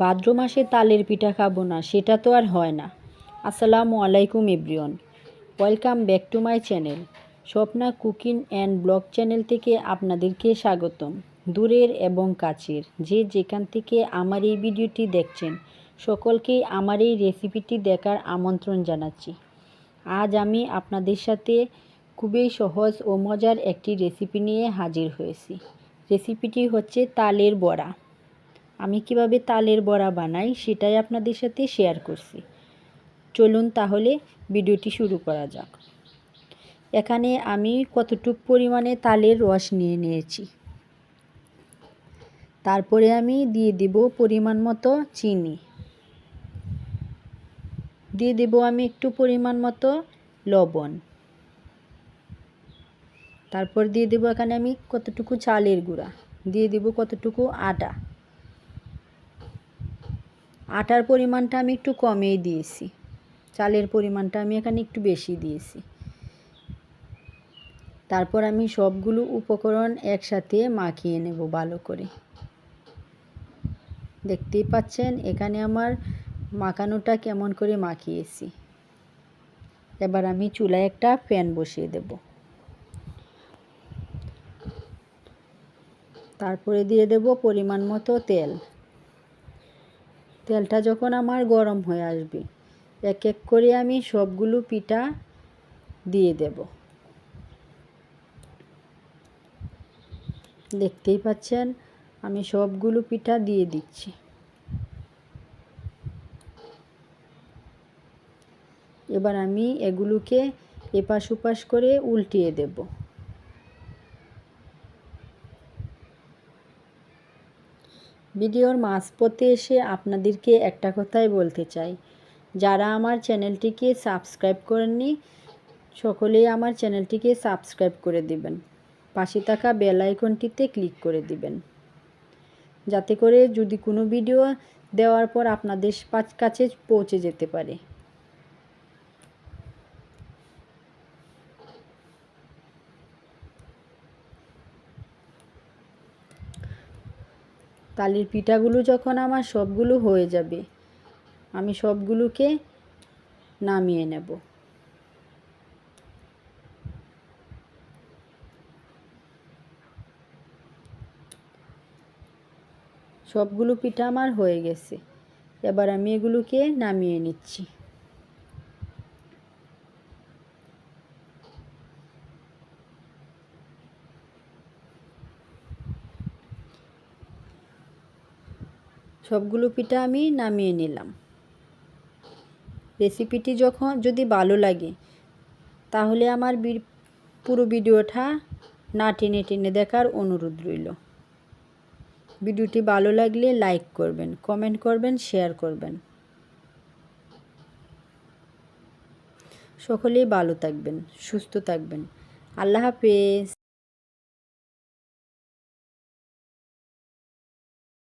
ভাদ্র মাসে তালের পিঠা খাব না, সেটা তো আর হয় না। আসসালামু আলাইকুম everyone. Welcome back to my channel. Swapna cooking and blog channel থেকে আপনাদেরকে স্বাগতম। দূরের এবং কাছের যে যেখান থেকে আমার এই ভিডিওটি দেখছেন সকলকেই আমার এই রেসিপিটি দেখার আমন্ত্রণ জানাচ্ছি। আজ আমি আপনাদের সাথে খুবই সহজ ও মজার একটি রেসিপি নিয়ে হাজির হয়েছি। রেসিপিটি হচ্ছে তালের বড়া। আমি কীভাবে তালের বড়া বানাই সেটাই আপনাদের সাথে শেয়ার করছি। চলুন তাহলে ভিডিওটি শুরু করা যাক। এখানে আমি কতটুক পরিমাণে তালের রস নিয়ে নিয়েছি। তারপরে আমি দিয়ে দেব পরিমাণ মতো চিনি। দিয়ে দেব আমি একটু পরিমাণ মতো লবণ। তারপর দিয়ে দেবো এখানে আমি কতটুকু চালের গুঁড়া। দিয়ে দেবো কতটুকু আটা আটার পরিমাণটা আমি একটু কমেই দিয়েছি। চালের পরিমাণটা আমি এখানে একটু বেশি দিয়েছি। তারপর আমি সবগুলো উপকরণ একসাথে মাখিয়ে নেব ভালো করে। দেখতেই পাচ্ছেন, এখানে আমার মাখানোটা কেমন করে মাখিয়েছি। এবার আমি চুলায় একটা ফ্যান বসিয়ে দেব। তারপরে দিয়ে দেব পরিমাণ মতো তেল। তেলটা যখন আমার গরম হয়ে আসবে, এক এক করে আমি সবগুলো পিঠা দিয়ে দেব। দেখতেই পাচ্ছেন, আমি সবগুলো পিঠা দিয়ে দিচ্ছি। এবার আমি এগুলোকে এপাশ ওপাশ করে উল্টিয়ে দেব। ভিডিওর মাঝপথে এসে আপনাদেরকে একটা কথাই বলতে চাই। যারা আমার চ্যানেলটিকে সাবস্ক্রাইব করেননি, সকলেই আমার চ্যানেলটিকে সাবস্ক্রাইব করে দিবেন। পাশে থাকা বেল আইকনটিতে ক্লিক করে দিবেন। যাতে করে যদি কোনো ভিডিও দেওয়ার পর আপনাদের কাছে পৌঁছে যেতে পারে। তালের পিঠাগুলো যখন আমার সবগুলো হয়ে যাবে, আমি সবগুলোকে নামিয়ে নেব। সবগুলো পিঠা আমার হয়ে গেছে। এবার আমি এগুলোকে নামিয়ে নিচ্ছি। সবগুলো পিঠা আমি নামিয়ে নিলাম। রেসিপিটি যখন, যদি ভালো লাগে, তাহলে আমার পুরো ভিডিওটা না টেনে টেনে দেখার অনুরোধ রইল। ভিডিওটি ভালো লাগলে লাইক করবেন, কমেন্ট করবেন, শেয়ার করবেন। সকলেই ভালো থাকবেন, সুস্থ থাকবেন। আল্লাহ হাফেজ।